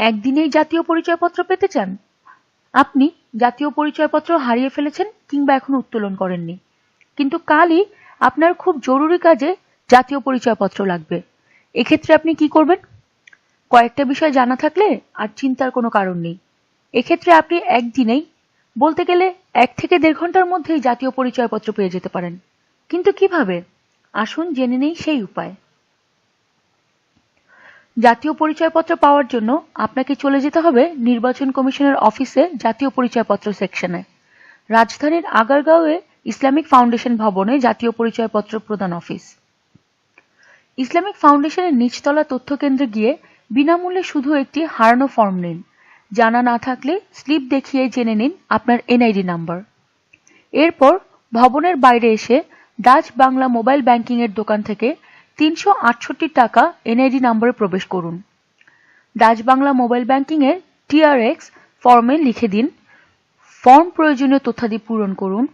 একদিনেই জাতীয় পরিচয়পত্র পেতে চান? আপনি জাতীয় পরিচয়পত্র হারিয়ে ফেলেছেন কিংবা এখনও উত্তোলন করেননি। কিন্তু কালই আপনার খুব জরুরি কাজে জাতীয় পরিচয়পত্র লাগবে। এক্ষেত্রে আপনি কি করবেন? কয়েকটা বিষয় জানা থাকলে আর চিন্তার কোনো কারণ নেই। এক্ষেত্রে আপনি একদিনেই বলতে গেলে এক থেকে দেড় ঘণ্টার মধ্যেই জাতীয় পরিচয়পত্র পেয়ে যেতে পারেন। কিন্তু কীভাবে? আসুন জেনে নেই সেই উপায়। জাতীয় পরিচয়পত্র পাওয়ার জন্য আপনাকে চলে যেতে হবে নির্বাচন কমিশনের অফিসে জাতীয় পরিচয়পত্র সেকশনে। রাজধানীর আগারগাঁওয়ে ইসলামিক ফাউন্ডেশন ভবনে জাতীয় পরিচয়পত্র প্রদান অফিস। ইসলামিক ফাউন্ডেশনের নিচতলা তথ্য কেন্দ্রে গিয়ে বিনামূল্যে শুধু একটি হারানো ফর্ম নিন। জানা না থাকলে স্লিপ দেখিয়ে জেনে নিন আপনার এনআইডি নাম্বার। এরপর ভবনের বাইরে এসে ডাচ বাংলা মোবাইল ব্যাংকিং এর দোকান থেকে তিনশো আটষট্টি টাকা এনআইডি নম্বরে প্রবেশ করুন। ডাচ বাংলা মোবাইল ব্যাংকিং এর টিআরএক্স ফর্মে লিখে দিন, ফর্ম প্রয়োজনীয় তথ্যাদি পূরণ করুন,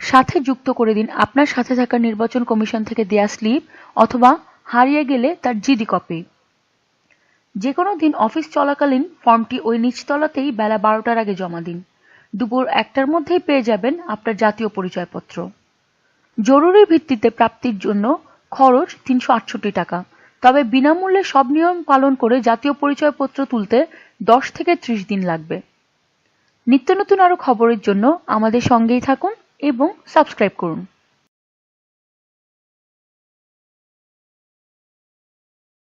সাথে যুক্ত করে দিন আপনার সাথে থাকা নির্বাচন কমিশন থেকে দেয়া স্লিপ অথবা হারিয়ে গেলে তার জিডি কপি। যে কোনো দিন অফিস চলাকালীন ফর্মটি ওই নিচতলাতেই বেলা বারোটার আগে জমা দিন। দুপুর একটার মধ্যেই পেয়ে যাবেন আপনার জাতীয় পরিচয়পত্র। জরুরি ভিত্তিতে প্রাপ্তির জন্য খরচ তিনশো আটষট্টি টাকা। তবে বিনামূল্যে সব নিয়ম পালন করে জাতীয় পরিচয়পত্র তুলতে দশ থেকে ত্রিশ দিন লাগবে। নিত্য নতুন আরও খবরের জন্য আমাদের সঙ্গেই থাকুন এবং সাবস্ক্রাইব করুন।